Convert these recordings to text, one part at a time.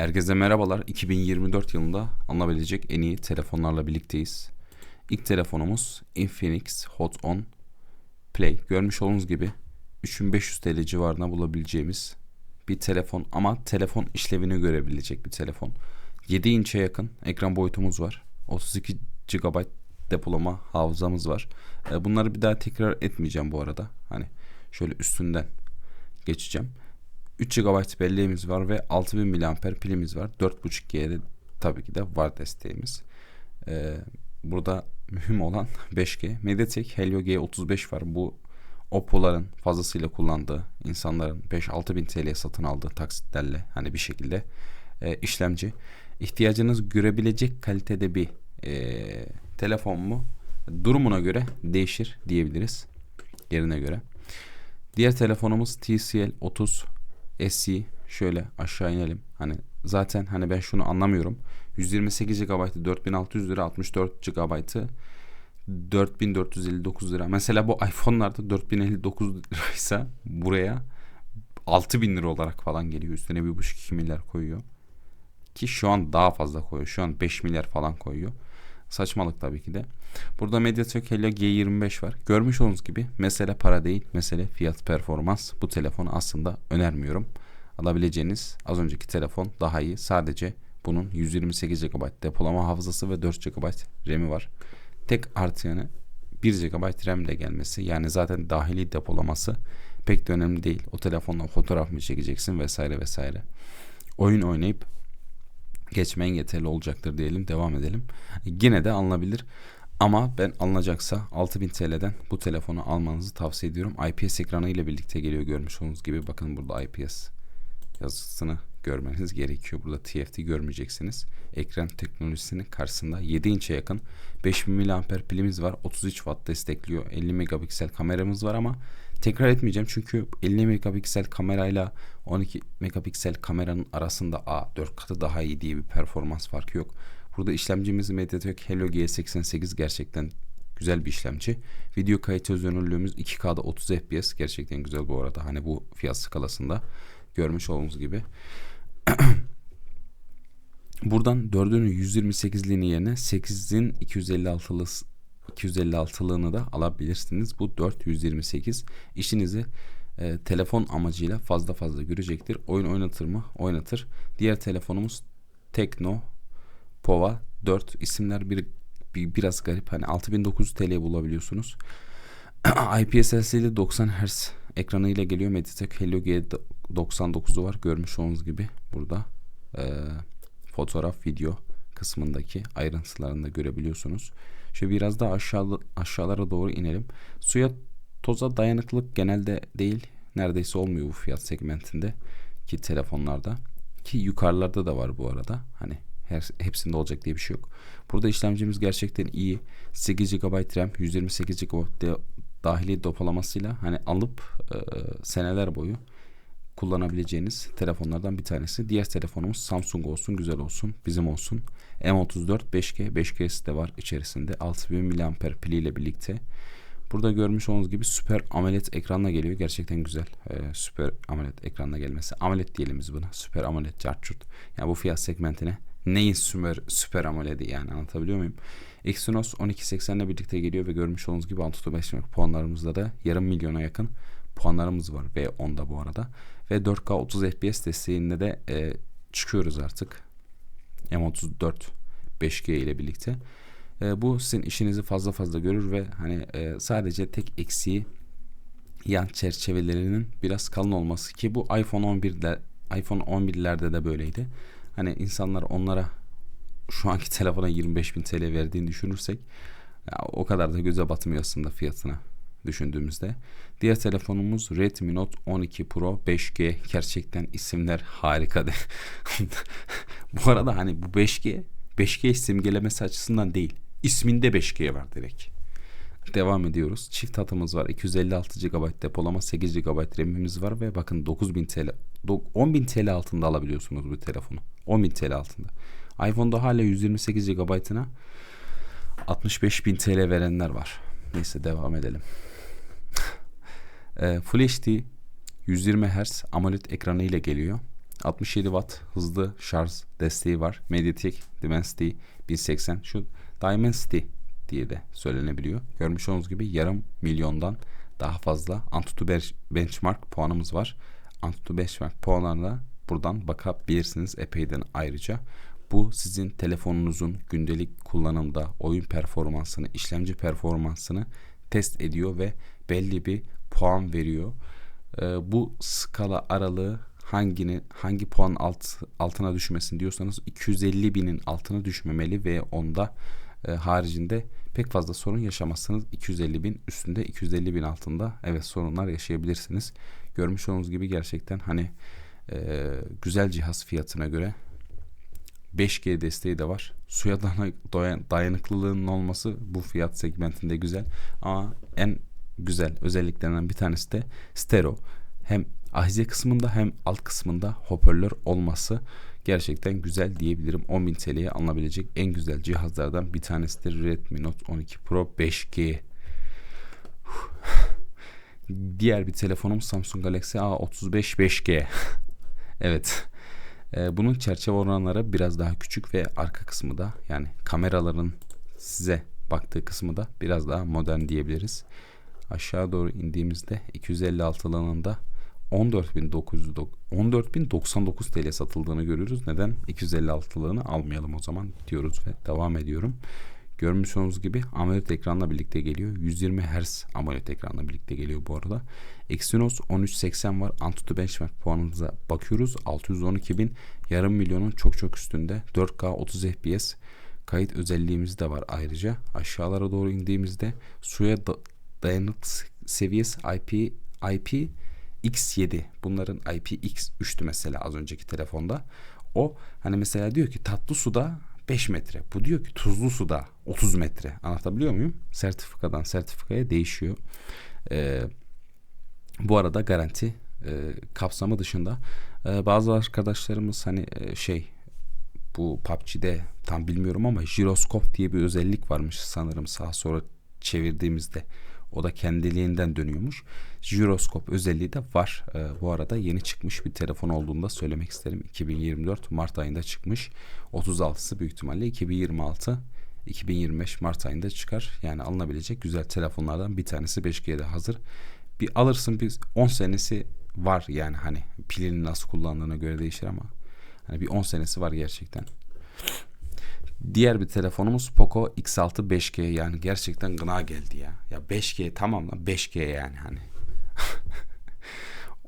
Herkese merhabalar. 2024 yılında alınabilecek en iyi telefonlarla birlikteyiz. İlk telefonumuz Infinix Hot 10 Play. Görmüş olduğunuz gibi 3500 TL civarına bulabileceğimiz bir telefon ama telefon işlevini görebilecek bir telefon. 7 inçe yakın ekran boyutumuz var. 32 GB depolama hafızamız var. E, bunları bir daha tekrar etmeyeceğim bu arada. Hani şöyle üstünden geçeceğim. 3 GB belleğimiz var ve 6000 mAh pilimiz var. 4.5G'de tabii ki de var desteğimiz. Ee, burada mühim olan 5G. MediaTek Helio G35 var. Bu Oppo'ların fazlasıyla kullandığı, insanların 5-6 bin TL'ye satın aldığı taksitlerle hani bir şekilde e, işlemci. İhtiyacınız görebilecek kalitede bir e, telefon mu? Durumuna göre değişir diyebiliriz. Yerine göre. Diğer telefonumuz TCL 30 SE şöyle aşağı inelim. Hani zaten hani ben şunu anlamıyorum. 128 GB'ı 4600 lira 64 GB'ı 4459 lira. Mesela bu iPhone'larda 4059 liraysa buraya 6000 lira olarak falan geliyor. Üstüne bir buçuk 2 milyar koyuyor. Ki şu an daha fazla koyuyor. Şu an 5 milyar falan koyuyor. Saçmalık tabii ki de. Burada MediaTek Helio G25 var. Görmüş olduğunuz gibi mesele para değil, mesele fiyat performans. Bu telefonu aslında önermiyorum. Alabileceğiniz az önceki telefon daha iyi. Sadece bunun 128 GB depolama hafızası ve 4 GB RAM'i var. Tek artı yanı 1 GB RAM ile gelmesi. Yani zaten dahili depolaması pek de önemli değil. O telefonla fotoğraf mı çekeceksin vesaire vesaire. Oyun oynayıp geçmen yeterli olacaktır diyelim. Devam edelim. Yine de alınabilir. Ama ben alınacaksa 6000 TL'den bu telefonu almanızı tavsiye ediyorum. IPS ekranı ile birlikte geliyor görmüş olduğunuz gibi. Bakın burada IPS yazısını görmeniz gerekiyor. Burada TFT görmeyeceksiniz. Ekran teknolojisinin karşısında 7 inçe yakın 5000 mAh pilimiz var. 33 Watt destekliyor. 50 megapiksel kameramız var ama tekrar etmeyeceğim çünkü 50 megapiksel kamerayla 12 megapiksel kameranın arasında a 4 katı daha iyi diye bir performans farkı yok. Burada işlemcimiz MediaTek Helio G88 gerçekten güzel bir işlemci. Video kayıt çözünürlüğümüz 2K'da 30 FPS gerçekten güzel bu arada. Hani bu fiyat skalasında görmüş olduğunuz gibi. Buradan 4'ün 128'liğini yerine 8'in 256'lı 256'lığını da alabilirsiniz. Bu 428 işinizi e, telefon amacıyla fazla fazla görecektir. Oyun oynatır mı? Oynatır. Diğer telefonumuz Tekno Pova 4 isimler bir, bir biraz garip. Hani 6900 TL bulabiliyorsunuz. IPS LCD 90 Hz ekranıyla geliyor. Mediatek Helio G99'u var. Görmüş olduğunuz gibi burada e, fotoğraf, video kısmındaki ayrıntılarını da görebiliyorsunuz. Şöyle biraz daha aşağı, aşağılara doğru inelim. Suya toza dayanıklılık genelde değil. Neredeyse olmuyor bu fiyat segmentinde ki telefonlarda. Ki yukarılarda da var bu arada. Hani her, hepsinde olacak diye bir şey yok. Burada işlemcimiz gerçekten iyi. 8 GB RAM, 128 GB dahili depolamasıyla hani alıp e, seneler boyu kullanabileceğiniz telefonlardan bir tanesi. Diğer telefonumuz Samsung olsun, güzel olsun, bizim olsun. M34 5G, 5G'si de var içerisinde. 6000 mAh piliyle birlikte. Burada görmüş olduğunuz gibi süper AMOLED ekranla geliyor. Gerçekten güzel. Ee, süper AMOLED ekranla gelmesi. AMOLED diyelim biz buna. Süper AMOLED cartçurt. Yani bu fiyat segmentine neyin süper, süper AMOLED'i yani anlatabiliyor muyum? Exynos 1280 ile birlikte geliyor ve görmüş olduğunuz gibi Antutu benchmark puanlarımızda da yarım milyona yakın puanlarımız var ve onda bu arada. Ve 4K 30 FPS desteğinde de e, çıkıyoruz artık. M34 5G ile birlikte. E, bu sizin işinizi fazla fazla görür ve hani e, sadece tek eksiği yan çerçevelerinin biraz kalın olması ki bu iPhone 11'de iPhone 11'lerde de böyleydi. Hani insanlar onlara şu anki telefona 25 bin TL verdiğini düşünürsek ya, o kadar da göze batmıyor aslında fiyatına düşündüğümüzde. Diğer telefonumuz Redmi Note 12 Pro 5G. Gerçekten isimler harika. bu arada hani bu 5G 5G simgelemesi açısından değil. İsminde 5G var direkt. Devam ediyoruz. Çift hatımız var. 256 GB depolama, 8 GB RAM'imiz var ve bakın 9000 TL 10.000 TL altında alabiliyorsunuz bu telefonu. 10.000 TL altında. iPhone'da hala 128 GB'ına 65.000 TL verenler var. Neyse devam edelim. e, Full HD 120 Hz AMOLED ekranı ile geliyor. 67 watt hızlı şarj desteği var. MediaTek Dimensity 1080 şu Dimensity diye de söylenebiliyor. Görmüş olduğunuz gibi yarım milyondan daha fazla Antutu Benchmark puanımız var. Antutu Benchmark puanlarına buradan bakabilirsiniz epeyden ayrıca. Bu sizin telefonunuzun gündelik kullanımda oyun performansını, işlemci performansını test ediyor ve belli bir puan veriyor. Ee, bu skala aralığı hangini hangi puan alt, altına düşmesin diyorsanız 250 binin altına düşmemeli ve onda e, haricinde pek fazla sorun yaşamazsınız. 250 bin üstünde 250 bin altında evet sorunlar yaşayabilirsiniz. Görmüş olduğunuz gibi gerçekten hani e, güzel cihaz fiyatına göre 5G desteği de var. Suya dayanıklılığının olması bu fiyat segmentinde güzel. Ama en güzel özelliklerinden bir tanesi de stereo. Hem ahize kısmında hem alt kısmında hoparlör olması gerçekten güzel diyebilirim. 10.000 TL'ye alınabilecek en güzel cihazlardan bir tanesidir Redmi Note 12 Pro 5G. Diğer bir telefonum Samsung Galaxy A35 5G. evet. Ee, bunun çerçeve oranları biraz daha küçük ve arka kısmı da yani kameraların size baktığı kısmı da biraz daha modern diyebiliriz. Aşağı doğru indiğimizde 256 alanında 14.099 TL satıldığını görüyoruz. Neden? 256'lığını almayalım o zaman diyoruz ve devam ediyorum. Görmüş olduğunuz gibi AMOLED ekranla birlikte geliyor. 120 Hz AMOLED ekranla birlikte geliyor bu arada. Exynos 1380 var. Antutu Benchmark puanınıza bakıyoruz. 612 bin yarım milyonun çok çok üstünde. 4K 30 FPS kayıt özelliğimiz de var ayrıca. Aşağılara doğru indiğimizde suya da dayanıklı seviyesi IP IP X7 bunların IPX3'tü mesela az önceki telefonda. O hani mesela diyor ki tatlı suda 5 metre. Bu diyor ki tuzlu suda 30 metre. Anlatabiliyor muyum? Sertifikadan sertifikaya değişiyor. Ee, bu arada garanti e, kapsamı dışında e, bazı arkadaşlarımız hani e, şey bu PUBG'de tam bilmiyorum ama jiroskop diye bir özellik varmış sanırım sağa sonra çevirdiğimizde o da kendiliğinden dönüyormuş. Jiroskop özelliği de var. E, bu arada yeni çıkmış bir telefon olduğunu da söylemek isterim. 2024 Mart ayında çıkmış. 36'sı büyük ihtimalle 2026 2025 Mart ayında çıkar. Yani alınabilecek güzel telefonlardan bir tanesi 5G'de hazır. Bir alırsın bir 10 senesi var yani hani pilini nasıl kullandığına göre değişir ama hani bir 10 senesi var gerçekten. Diğer bir telefonumuz Poco X6 5G yani gerçekten gına geldi ya. Ya 5G tamam lan 5G yani hani.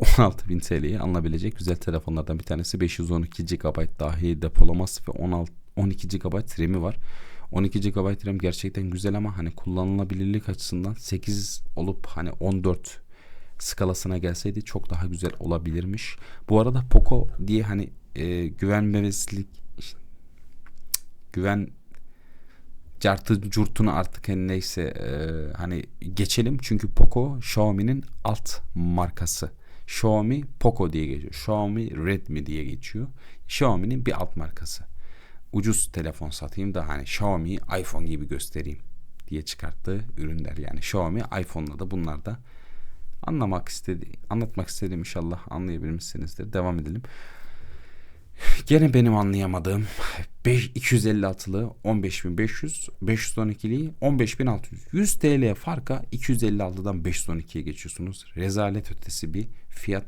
16.000 TL'ye alınabilecek güzel telefonlardan bir tanesi 512 GB dahi depolaması ve 16 12 GB RAM'i var. 12 GB RAM gerçekten güzel ama hani kullanılabilirlik açısından 8 olup hani 14 skalasına gelseydi çok daha güzel olabilirmiş. Bu arada Poco diye hani e, güvenmemezlik güven cartı curtunu artık hani neyse e, hani geçelim çünkü Poco Xiaomi'nin alt markası. Xiaomi Poco diye geçiyor. Xiaomi Redmi diye geçiyor. Xiaomi'nin bir alt markası. Ucuz telefon satayım da hani Xiaomi iPhone gibi göstereyim diye çıkarttığı ürünler yani Xiaomi iPhone'la da bunlar da anlamak istedi anlatmak istedim inşallah anlayabilmişsinizdir. Devam edelim. Gene benim anlayamadığım 5, 256'lı 15500, 512'li 15600. 100 TL farka 256'dan 512'ye geçiyorsunuz. Rezalet ötesi bir fiyat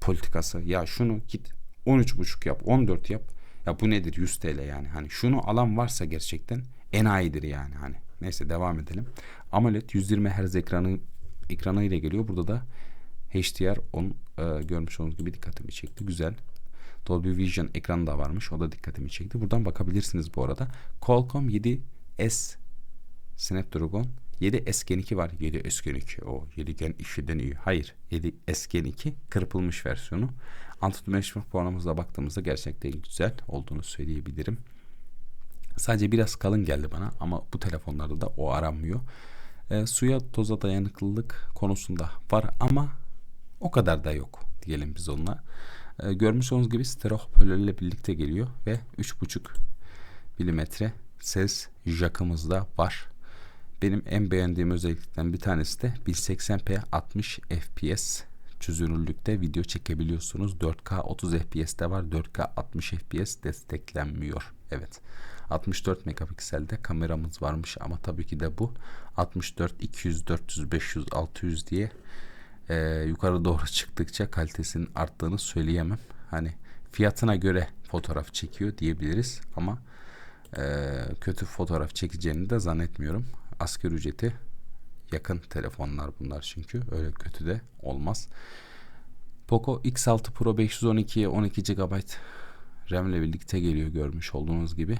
politikası. Ya şunu git 13,5 yap, 14 yap. Ya bu nedir 100 TL yani. Hani şunu alan varsa gerçekten enayidir yani hani. Neyse devam edelim. AMOLED 120 Hz ekranı ekranı ile geliyor. Burada da HDR 10 e, görmüş olduğunuz gibi dikkatimi çekti. Güzel. Dolby Vision ekranı da varmış. O da dikkatimi çekti. Buradan bakabilirsiniz bu arada. Qualcomm 7S Snapdragon 7S Gen 2 var. 7S Gen 2. O 7 Gen 2'den iyi. Hayır. 7S Gen 2 kırpılmış versiyonu. Benchmark puanımızla baktığımızda gerçekten güzel olduğunu söyleyebilirim. Sadece biraz kalın geldi bana ama bu telefonlarda da o aranmıyor. E, suya toza dayanıklılık konusunda var ama o kadar da yok diyelim biz onunla. E, görmüş olduğunuz gibi stereo hoparlörle birlikte geliyor ve 3.5 milimetre ses jackımız da var. Benim en beğendiğim özellikten bir tanesi de 1080p 60 fps çözünürlükte video çekebiliyorsunuz. 4K 30 FPS de var. 4K 60 FPS desteklenmiyor. Evet. 64 megapikselde kameramız varmış ama tabii ki de bu 64, 200, 400, 500, 600 diye e, yukarı doğru çıktıkça kalitesinin arttığını söyleyemem. Hani fiyatına göre fotoğraf çekiyor diyebiliriz ama e, kötü fotoğraf çekeceğini de zannetmiyorum. Asgari ücreti yakın telefonlar bunlar çünkü öyle kötü de olmaz. Poco X6 Pro 512'ye 12 GB RAM ile birlikte geliyor görmüş olduğunuz gibi.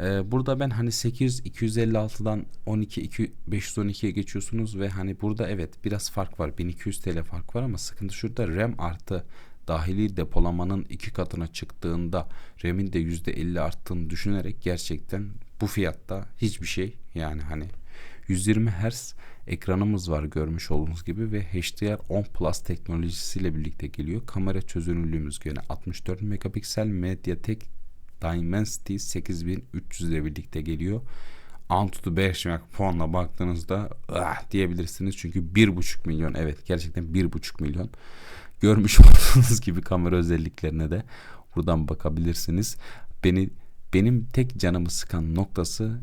Ee, burada ben hani 800 256'dan 12 2, 512'ye geçiyorsunuz ve hani burada evet biraz fark var 1200 TL fark var ama sıkıntı şurada RAM artı dahili depolamanın iki katına çıktığında RAM'in de %50 arttığını düşünerek gerçekten bu fiyatta hiçbir şey yani hani 120 Hz ekranımız var görmüş olduğunuz gibi ve HDR10 Plus teknolojisiyle birlikte geliyor. Kamera çözünürlüğümüz gene 64 megapiksel Mediatek Dimensity 8300 ile birlikte geliyor. Antutu 5 puanla baktığınızda ah diyebilirsiniz. Çünkü 1.5 milyon evet gerçekten 1.5 milyon. Görmüş olduğunuz gibi kamera özelliklerine de buradan bakabilirsiniz. Beni benim tek canımı sıkan noktası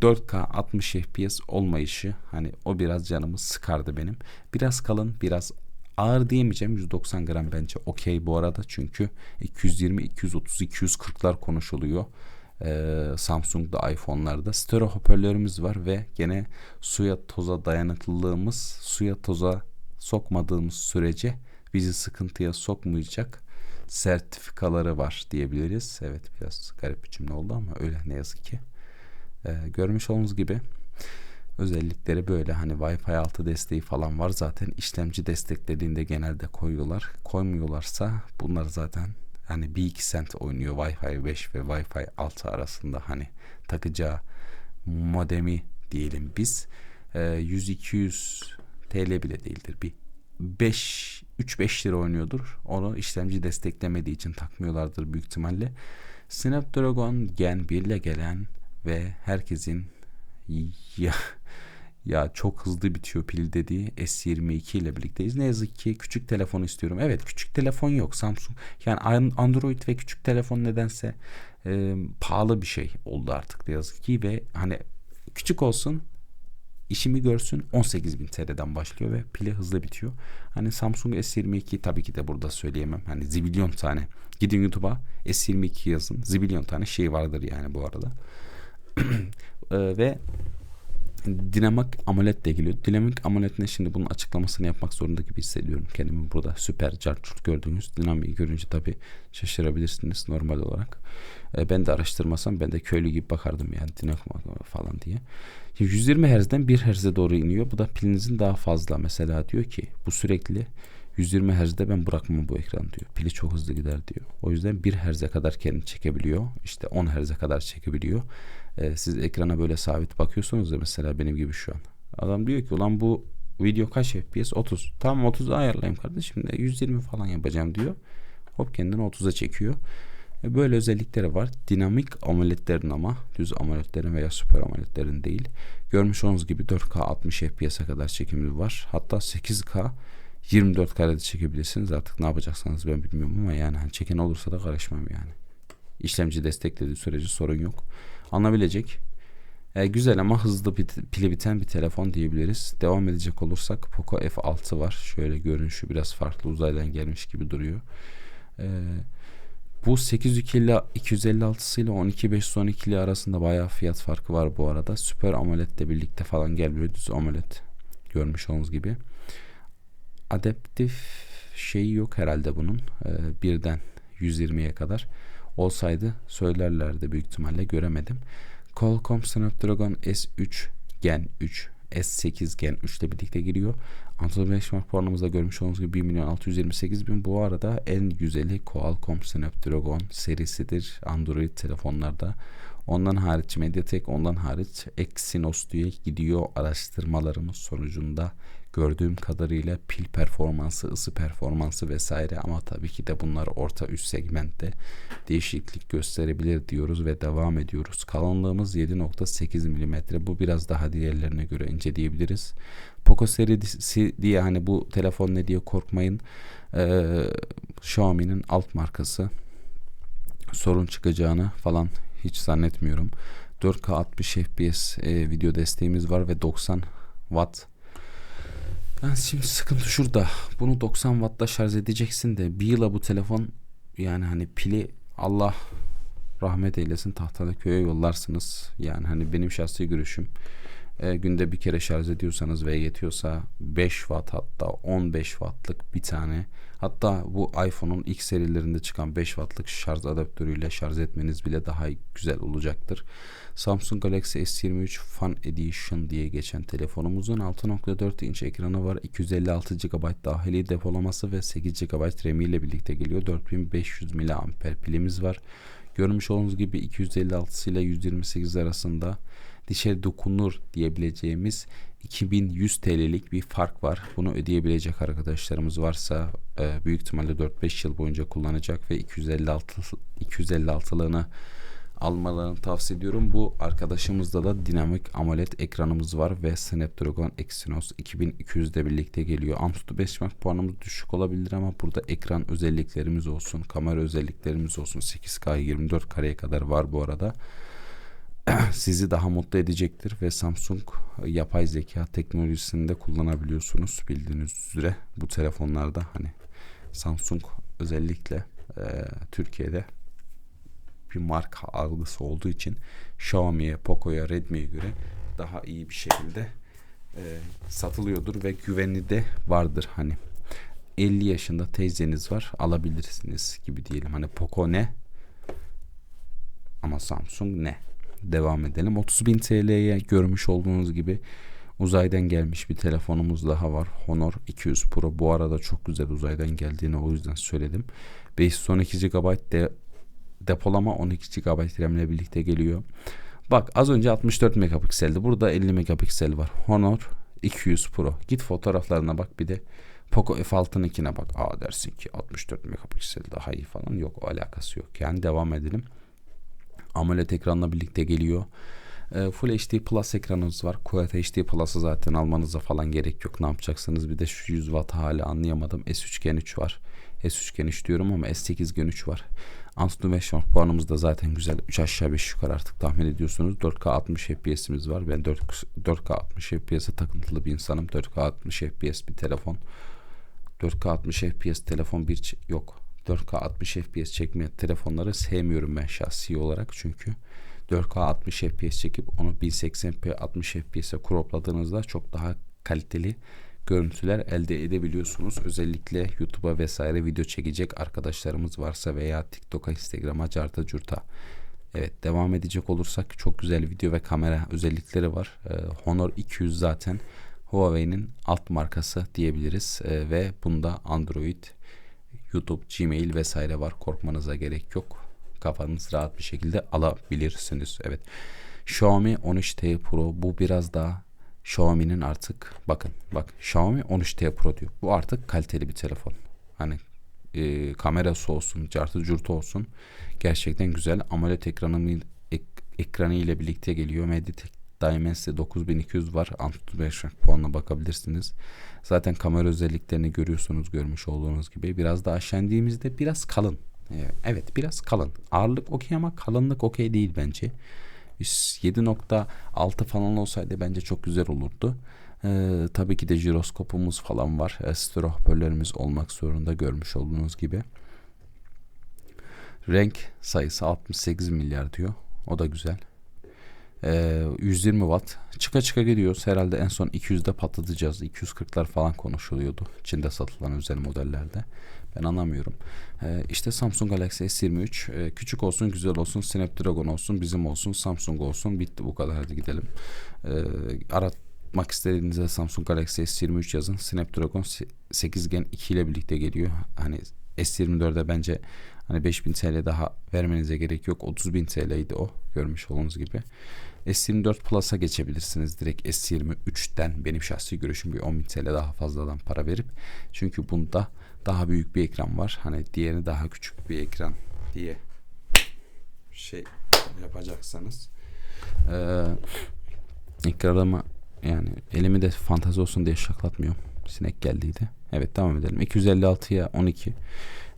4K 60 FPS olmayışı hani o biraz canımı sıkardı benim. Biraz kalın biraz ağır diyemeyeceğim 190 gram bence okey bu arada çünkü 220 230 240'lar konuşuluyor. Ee, Samsung'da iPhone'larda stereo hoparlörümüz var ve gene suya toza dayanıklılığımız suya toza sokmadığımız sürece bizi sıkıntıya sokmayacak sertifikaları var diyebiliriz. Evet biraz garip bir cümle oldu ama öyle ne yazık ki. Ee, görmüş olduğunuz gibi özellikleri böyle hani Wi-Fi 6 desteği falan var zaten işlemci desteklediğinde genelde koyuyorlar. Koymuyorlarsa bunlar zaten hani bir iki sent oynuyor Wi-Fi 5 ve Wi-Fi 6 arasında hani takacağı modemi diyelim biz. Ee, 100-200 TL bile değildir bir 5 3-5 lira oynuyordur. Onu işlemci desteklemediği için takmıyorlardır büyük ihtimalle. Snapdragon Gen 1 ile gelen ve herkesin ya, ya çok hızlı bitiyor pil dediği S22 ile birlikteyiz. Ne yazık ki küçük telefon istiyorum. Evet küçük telefon yok Samsung. Yani Android ve küçük telefon nedense e, pahalı bir şey oldu artık ne yazık ki ve hani küçük olsun işimi görsün 18.000 TL'den başlıyor ve pili hızlı bitiyor. Hani Samsung S22 tabii ki de burada söyleyemem. Hani zibilyon tane. Gidin YouTube'a S22 yazın. Zibilyon tane şey vardır yani bu arada. Ee, ve dinamik AMOLED de geliyor. Dinamik AMOLED ne şimdi bunun açıklamasını yapmak zorunda gibi hissediyorum. Kendimi burada süper carçurt gördüğünüz dinamiği görünce tabi şaşırabilirsiniz normal olarak. Ee, ben de araştırmasam ben de köylü gibi bakardım yani dinamik falan diye. 120 Hz'den 1 Hz'e doğru iniyor. Bu da pilinizin daha fazla. Mesela diyor ki bu sürekli 120 Hz'de ben bırakmam bu ekran diyor. Pili çok hızlı gider diyor. O yüzden 1 Hz'e kadar kendini çekebiliyor. İşte 10 Hz'e kadar çekebiliyor. Ee, siz ekrana böyle sabit bakıyorsunuz ya mesela benim gibi şu an. Adam diyor ki ulan bu video kaç FPS? 30. Tamam 30'a ayarlayayım kardeşim de 120 falan yapacağım diyor. Hop kendini 30'a çekiyor. E böyle özellikleri var. Dinamik AMOLED'lerin ama düz AMOLED'lerin veya süper AMOLED'lerin değil. Görmüş olduğunuz gibi 4K 60 FPS'e kadar çekimi var. Hatta 8K 24 karede çekebilirsiniz. Artık ne yapacaksanız ben bilmiyorum ama yani hani çeken olursa da karışmam yani. İşlemci desteklediği sürece sorun yok. Alınabilecek e, güzel ama hızlı bir pili biten bir telefon diyebiliriz. Devam edecek olursak Poco F6 var. Şöyle görünüşü biraz farklı uzaydan gelmiş gibi duruyor. E, bu 802 ile 256 ile 12512 ile arasında bayağı fiyat farkı var bu arada. Süper AMOLED ile birlikte falan gelmiyor. Düz AMOLED görmüş olduğunuz gibi. Adaptif şeyi yok herhalde bunun. Ee, birden 120'ye kadar olsaydı söylerlerdi büyük ihtimalle göremedim. Qualcomm Snapdragon S3 Gen 3 S8 Gen 3 ile birlikte giriyor. Anadolu benchmark puanımızda görmüş olduğunuz gibi 1 milyon 628 bin. Bu arada en güzeli Qualcomm Snapdragon serisidir Android telefonlarda. Ondan hariç Mediatek, ondan hariç Exynos diye gidiyor araştırmalarımız sonucunda gördüğüm kadarıyla pil performansı, ısı performansı vesaire ama tabii ki de bunlar orta üst segmentte değişiklik gösterebilir diyoruz ve devam ediyoruz. Kalınlığımız 7.8 mm. Bu biraz daha diğerlerine göre ince diyebiliriz. Poco serisi diye hani bu telefon ne diye korkmayın. Ee, Xiaomi'nin alt markası sorun çıkacağını falan hiç zannetmiyorum. 4K 60 FPS e, video desteğimiz var ve 90 Watt. Yani şimdi sıkıntı şurada. Bunu 90 Watt'ta şarj edeceksin de bir yıla bu telefon yani hani pili Allah rahmet eylesin tahtalı köye yollarsınız. Yani hani benim şahsi görüşüm e, günde bir kere şarj ediyorsanız ve yetiyorsa 5 watt hatta 15 wattlık bir tane hatta bu iPhone'un ilk serilerinde çıkan 5 wattlık şarj adaptörüyle şarj etmeniz bile daha güzel olacaktır. Samsung Galaxy S23 Fan Edition diye geçen telefonumuzun 6.4 inç ekranı var. 256 GB dahili depolaması ve 8 GB RAM ile birlikte geliyor. 4500 mAh pilimiz var. Görmüş olduğunuz gibi 256 ile 128 arasında dişe dokunur diyebileceğimiz 2100 TL'lik bir fark var. Bunu ödeyebilecek arkadaşlarımız varsa e, büyük ihtimalle 4-5 yıl boyunca kullanacak ve 256 256'lığını almalarını tavsiye ediyorum. Bu arkadaşımızda da dinamik AMOLED ekranımız var ve Snapdragon Exynos 2200 de birlikte geliyor. Antutu benchmark puanımız düşük olabilir ama burada ekran özelliklerimiz olsun, kamera özelliklerimiz olsun. 8K 24 kareye kadar var bu arada. sizi daha mutlu edecektir ve Samsung yapay zeka teknolojisini de kullanabiliyorsunuz. Bildiğiniz üzere bu telefonlarda hani Samsung özellikle e, Türkiye'de bir marka algısı olduğu için Xiaomi'ye, Poco'ya, Redmi'ye göre daha iyi bir şekilde e, satılıyordur ve güveni de vardır. Hani 50 yaşında teyzeniz var alabilirsiniz gibi diyelim. Hani Poco ne? Ama Samsung ne devam edelim 30.000 TL'ye görmüş olduğunuz gibi uzaydan gelmiş bir telefonumuz daha var Honor 200 Pro bu arada çok güzel uzaydan geldiğini o yüzden söyledim 512 GB de depolama 12 GB RAM ile birlikte geliyor. Bak az önce 64 megapikseldi. Burada 50 megapiksel var. Honor 200 Pro. Git fotoğraflarına bak bir de Poco F6'nınkine bak. Aa dersin ki 64 megapiksel daha iyi falan. Yok o alakası yok. Yani devam edelim. AMOLED ekranla birlikte geliyor. E, Full HD Plus ekranımız var. QHD HD Plus'ı zaten almanıza falan gerek yok. Ne yapacaksınız? Bir de şu 100 Watt hala anlayamadım. S3 Gen 3 var. S3 Gen 3 diyorum ama S8 Gen 3 var. Antutu benchmark puanımız da zaten güzel. 3 aşağı 5 yukarı artık tahmin ediyorsunuz. 4K 60 FPS'imiz var. Ben 4, 4K 60 FPS'e takıntılı bir insanım. 4K 60 FPS bir telefon. 4K 60 FPS telefon bir yok. 4K 60 FPS çekmeyen telefonları sevmiyorum ben şahsi olarak çünkü 4K 60 FPS çekip onu 1080p 60 FPS'e cropladığınızda çok daha kaliteli görüntüler elde edebiliyorsunuz. Özellikle YouTube'a vesaire video çekecek arkadaşlarımız varsa veya TikTok'a, Instagram'a, carta curta. Evet devam edecek olursak çok güzel video ve kamera özellikleri var. Ee, Honor 200 zaten Huawei'nin alt markası diyebiliriz ee, ve bunda Android, YouTube, Gmail vesaire var. Korkmanıza gerek yok. Kafanız rahat bir şekilde alabilirsiniz. Evet. Xiaomi 13T Pro bu biraz daha Xiaomi'nin artık bakın bak Xiaomi 13T Pro diyor. Bu artık kaliteli bir telefon. Hani e, kamerası olsun, cartı curtu olsun. Gerçekten güzel. AMOLED ekranı, ek, ekranı ile birlikte geliyor. Mediatek Dimensity 9200 var. Antutu 5 puanına bakabilirsiniz. Zaten kamera özelliklerini görüyorsunuz görmüş olduğunuz gibi. Biraz daha aşağı biraz kalın. Evet biraz kalın. Ağırlık okey ama kalınlık okey değil bence. 7.6 falan olsaydı bence çok güzel olurdu. Ee, tabii ki de jiroskopumuz falan var. E, stereo olmak zorunda görmüş olduğunuz gibi. Renk sayısı 68 milyar diyor. O da güzel. Ee, 120 watt. Çıka çıka gidiyoruz. Herhalde en son 200'de patlatacağız. 240'lar falan konuşuluyordu. Çin'de satılan özel modellerde. Ben anlamıyorum. Ee, işte Samsung Galaxy S23 ee, küçük olsun güzel olsun Snapdragon olsun bizim olsun Samsung olsun bitti bu kadar hadi gidelim. Ee, aratmak istediğinizde Samsung Galaxy S23 yazın. Snapdragon 8 Gen 2 ile birlikte geliyor. Hani S24'de bence hani 5000 TL daha vermenize gerek yok. 30.000 TL'ydi o görmüş olduğunuz gibi. S24 Plus'a geçebilirsiniz direkt S23'ten benim şahsi görüşüm bir 10.000 TL daha fazladan para verip çünkü bunda daha büyük bir ekran var. Hani diğeri daha küçük bir ekran diye şey yapacaksanız ee, ekranımı yani elimi de fantazi olsun diye şaklatmıyorum. Sinek geldiydi. Evet devam edelim. 256'ya 12.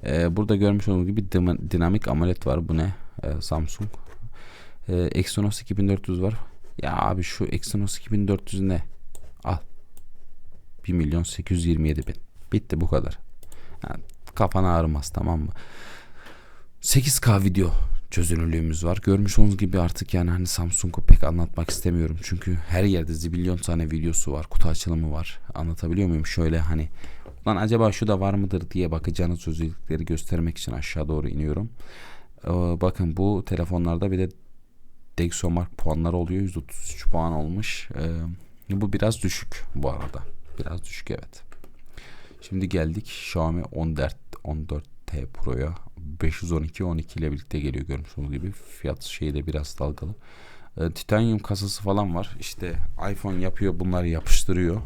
Ee, burada görmüş olduğunuz gibi dinamik amolet var. Bu ne? Ee, Samsung. Ee, Exynos 2400 var. Ya abi şu Exynos 2400 ne? Al. 1 milyon 827 bin. Bitti bu kadar. Yani kafana ağrımaz tamam mı? 8K video çözünürlüğümüz var. Görmüş olduğunuz gibi artık yani hani Samsung'u pek anlatmak istemiyorum. Çünkü her yerde zibilyon tane videosu var. Kutu açılımı var. Anlatabiliyor muyum? Şöyle hani lan acaba şu da var mıdır diye bakacağınız özellikleri göstermek için aşağı doğru iniyorum. Ee, bakın bu telefonlarda bir de Dexomark puanları oluyor. 133 puan olmuş. Ee, bu biraz düşük bu arada. Biraz düşük evet. Şimdi geldik Xiaomi 14 14T Pro'ya. 512 12 ile birlikte geliyor görmüş olduğunuz gibi. Fiyat şeyi de biraz dalgalı. Ee, titanyum kasası falan var. İşte iPhone yapıyor bunları yapıştırıyor.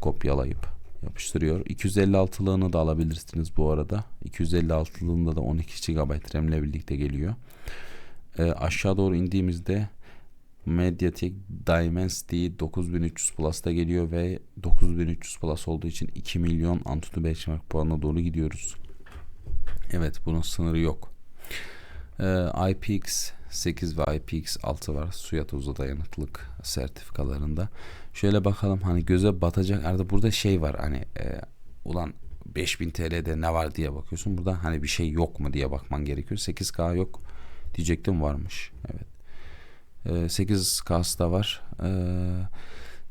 Kopyalayıp yapıştırıyor. 256'lığını da alabilirsiniz bu arada. 256'lığında da 12 GB RAM ile birlikte geliyor. Ee, aşağı doğru indiğimizde Mediatek Dimensity 9300 Plus'ta geliyor ve 9300 Plus olduğu için 2 milyon Antutu benchmark puanına doğru gidiyoruz. Evet bunun sınırı yok. Ee, IPX 8 ve IPX 6 var. Suya toza dayanıklılık sertifikalarında. Şöyle bakalım hani göze batacak arada burada şey var hani e, ulan 5000 TL'de ne var diye bakıyorsun. Burada hani bir şey yok mu diye bakman gerekiyor. 8K yok diyecektim varmış. Evet. Ee, 8K'sı da var. Ee,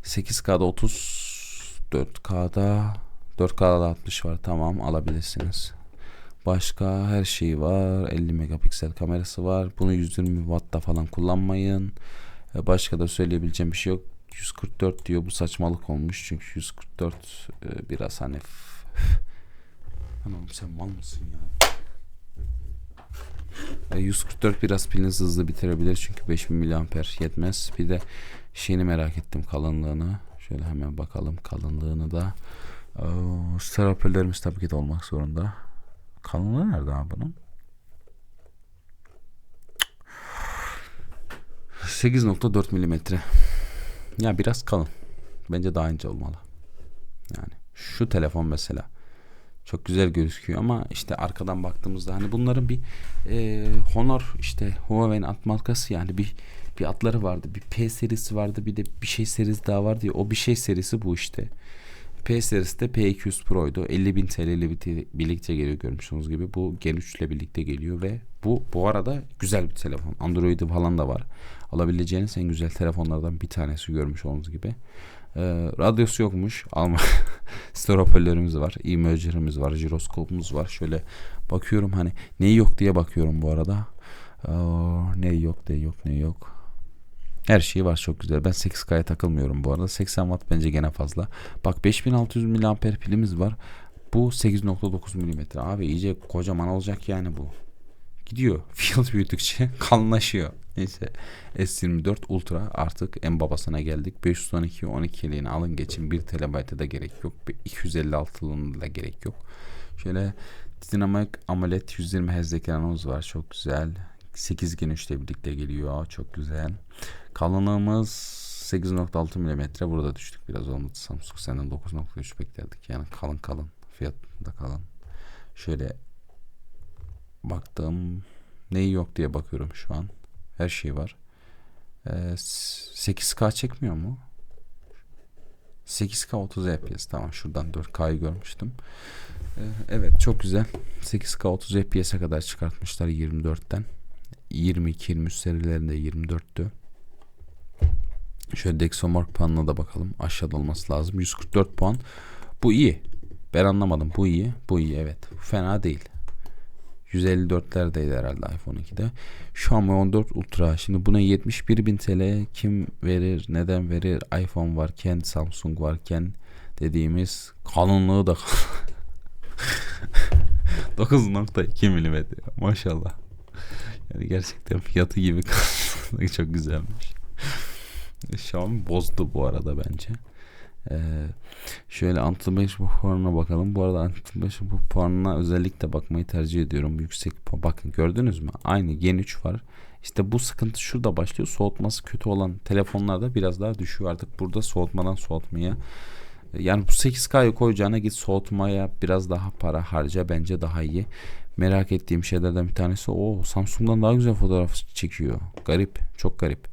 8K'da 30 4K'da 4K'da 60 var. Tamam alabilirsiniz. Başka her şey var. 50 megapiksel kamerası var. Bunu 120 Watt'ta falan kullanmayın. Ee, Başka da söyleyebileceğim bir şey yok. 144 diyor bu saçmalık olmuş. Çünkü 144 e, biraz hani Anam sen mal mısın ya? E, 144 biraz pilinizi hızlı bitirebilir çünkü 5000 miliamper yetmez. Bir de şeyini merak ettim kalınlığını. Şöyle hemen bakalım kalınlığını da. Ee, Star tabii ki de olmak zorunda. Kalınlığı nerede abi bunun? 8.4 milimetre. Ya biraz kalın. Bence daha ince olmalı. Yani şu telefon mesela çok güzel gözüküyor ama işte arkadan baktığımızda hani bunların bir e, Honor işte Huawei'nin at markası yani bir bir atları vardı. Bir P serisi vardı. Bir de bir şey serisi daha vardı ya. O bir şey serisi bu işte. P serisi de P200 Pro'ydu. 50.000 TL ile birlikte- geliyor görmüşsünüz gibi. Bu Gen 3 ile birlikte geliyor ve bu bu arada güzel bir telefon. Android'i falan da var. Alabileceğiniz en güzel telefonlardan bir tanesi görmüş olduğunuz gibi. Ee, radyosu yokmuş ama hoparlörümüz var. E-merger'ımız var. Jiroskopumuz var. Şöyle bakıyorum hani neyi yok diye bakıyorum bu arada. Aa, ne yok ne yok ne yok. Her şeyi var çok güzel. Ben 8K'ya takılmıyorum bu arada. 80 Watt bence gene fazla. Bak 5600 mAh pilimiz var. Bu 8.9 mm. Abi iyice kocaman olacak yani bu. Gidiyor. Field büyüdükçe kalınlaşıyor. Neyse. S24 Ultra artık en babasına geldik. 512 12 yılını alın geçin. 1 TB'e da gerek yok. 256'lığına da gerek yok. Şöyle Dynamic AMOLED 120 Hz ekranımız var. Çok güzel. 8 Gen 3 ile birlikte geliyor. Çok güzel. Kalınlığımız 8.6 mm. Burada düştük biraz olmadı. Samsung senden 9.3 beklerdik. Yani kalın kalın. Fiyat da kalın. Şöyle baktım. Neyi yok diye bakıyorum şu an. Her şey var. Ee, 8K çekmiyor mu? 8K 30 FPS. Tamam şuradan 4K'yı görmüştüm. Ee, evet çok güzel. 8K 30 FPS'e kadar çıkartmışlar 24'ten. 22-23 serilerinde 24'tü. Şöyle Dexomark puanına da bakalım. Aşağıda olması lazım. 144 puan. Bu iyi. Ben anlamadım. Bu iyi. Bu iyi evet. Fena değil. 154'lerdeydi herhalde iPhone 2'de. Xiaomi 14 Ultra. Şimdi buna 71.000 TL kim verir? Neden verir? iPhone varken, Samsung varken dediğimiz kalınlığı da 9.2 milimetre. Maşallah. Yani gerçekten fiyatı gibi çok güzelmiş. Xiaomi bozdu bu arada bence. Ee, şöyle Antutu puanına bakalım. Bu arada Antutu puanına özellikle bakmayı tercih ediyorum. Yüksek. Bakın gördünüz mü? Aynı Gen 3 var. İşte bu sıkıntı şurada başlıyor. Soğutması kötü olan telefonlarda biraz daha düşüyor artık. Burada soğutmadan soğutmaya yani bu 8K'yı koyacağına git soğutmaya biraz daha para harca bence daha iyi. Merak ettiğim şeylerden bir tanesi o Samsung'dan daha güzel fotoğraf çekiyor. Garip, çok garip.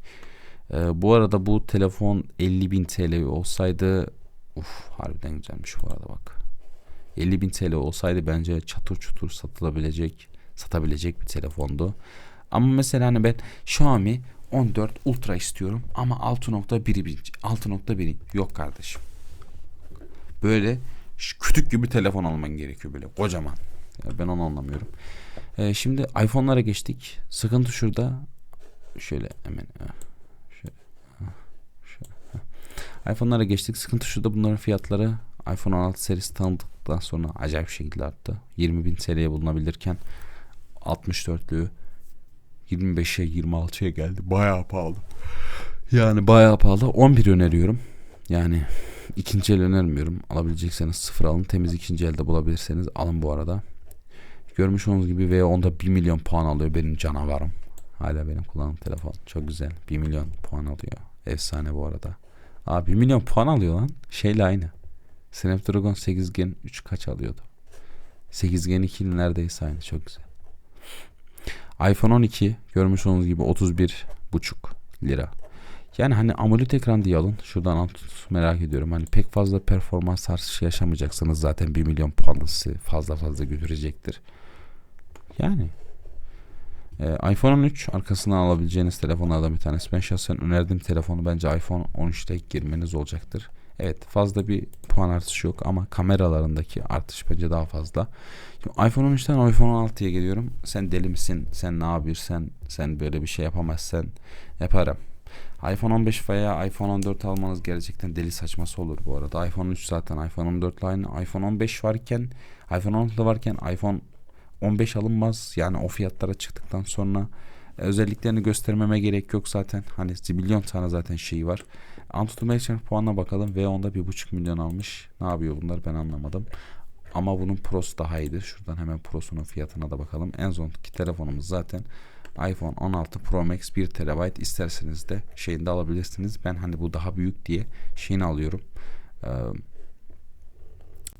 Ee, bu arada bu telefon 50.000 TL olsaydı uf harbiden güzelmiş bu arada bak. 50.000 TL olsaydı bence çatır çutur satılabilecek, satabilecek bir telefondu. Ama mesela hani ben Xiaomi 14 Ultra istiyorum ama 6.1 inç. 6.1 yok kardeşim. Böyle kütük gibi telefon alman gerekiyor böyle kocaman. Ya ben onu anlamıyorum. Ee, şimdi iPhone'lara geçtik. Sıkıntı şurada. Şöyle hemen. iPhone'lara geçtik. Sıkıntı şurada bunların fiyatları iPhone 16 serisi tanıdıktan sonra acayip şekilde arttı. 20 bin TL'ye bulunabilirken 64'lüğü 25'e 26'ya geldi. Bayağı pahalı. Yani bayağı pahalı. 11 öneriyorum. Yani ikinci el önermiyorum. Alabilecekseniz sıfır alın. Temiz ikinci elde bulabilirseniz alın bu arada. Görmüş olduğunuz gibi veya onda 1 milyon puan alıyor benim canavarım. Hala benim kullandığım telefon. Çok güzel. 1 milyon puan alıyor. Efsane bu arada. Abi 1 milyon puan alıyor lan. Şeyle aynı. Snapdragon 8 Gen 3 kaç alıyordu? 8 Gen 2 neredeyse aynı. Çok güzel iPhone 12 görmüş olduğunuz gibi 31 buçuk lira. Yani hani AMOLED ekran diye alın. Şuradan alt merak ediyorum. Hani pek fazla performans artışı yaşamayacaksanız zaten 1 milyon puanı fazla fazla götürecektir. Yani ee, iPhone 13 arkasından alabileceğiniz telefonlardan bir tanesi. Ben şahsen önerdiğim telefonu bence iPhone 13'te girmeniz olacaktır. Evet fazla bir puan artışı yok ama kameralarındaki artış bence daha fazla. Şimdi iPhone 13'ten iPhone 16'ya geliyorum. Sen deli misin? Sen ne yapıyorsun? Sen, böyle bir şey yapamazsan yaparım. iPhone 15 veya iPhone 14 almanız gerçekten deli saçması olur bu arada. iPhone 3 zaten iPhone 14 ile aynı. iPhone 15 varken iPhone 16 varken iPhone 15 alınmaz. Yani o fiyatlara çıktıktan sonra özelliklerini göstermeme gerek yok zaten. Hani zibilyon tane zaten şeyi var. Antutu Merchant puanına bakalım. ve onda bir buçuk milyon almış. Ne yapıyor bunlar ben anlamadım. Ama bunun Pro'su daha iyidir. Şuradan hemen Pro'sunun fiyatına da bakalım. En sonki telefonumuz zaten iPhone 16 Pro Max 1 TB isterseniz de şeyini de alabilirsiniz. Ben hani bu daha büyük diye şeyini alıyorum. Ee,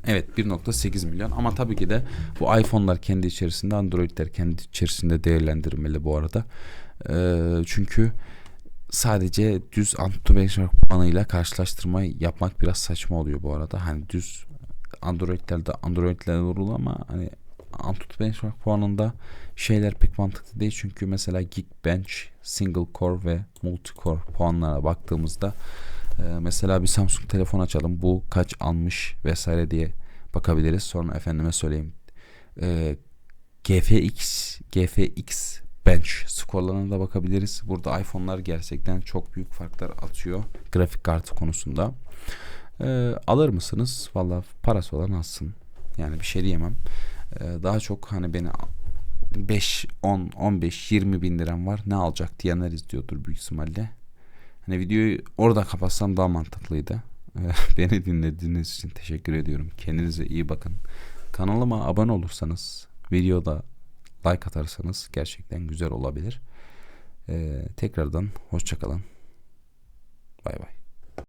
evet 1.8 milyon ama tabii ki de bu iPhone'lar kendi içerisinde Android'ler kendi içerisinde değerlendirmeli bu arada. Ee, çünkü sadece düz Antutu benchmark puanıyla karşılaştırma yapmak biraz saçma oluyor bu arada. Hani düz Android'lerde Android'lerde vurul ama hani Antutu benchmark puanında şeyler pek mantıklı değil. Çünkü mesela Geekbench, Single Core ve Multi Core puanlara baktığımızda e, mesela bir Samsung telefon açalım. Bu kaç almış vesaire diye bakabiliriz. Sonra efendime söyleyeyim. E, GFX GFX bench skorlarına da bakabiliriz. Burada iPhone'lar gerçekten çok büyük farklar atıyor grafik kartı konusunda. Ee, alır mısınız? Valla parası olan alsın. Yani bir şey diyemem. Ee, daha çok hani beni 5, 10, 15, 20 bin liram var. Ne alacak diyenler izliyordur büyük ihtimalle. Hani videoyu orada kapatsam daha mantıklıydı. Ee, beni dinlediğiniz için teşekkür ediyorum. Kendinize iyi bakın. Kanalıma abone olursanız, videoda like atarsanız gerçekten güzel olabilir. Ee, tekrardan hoşçakalın. Bay bay.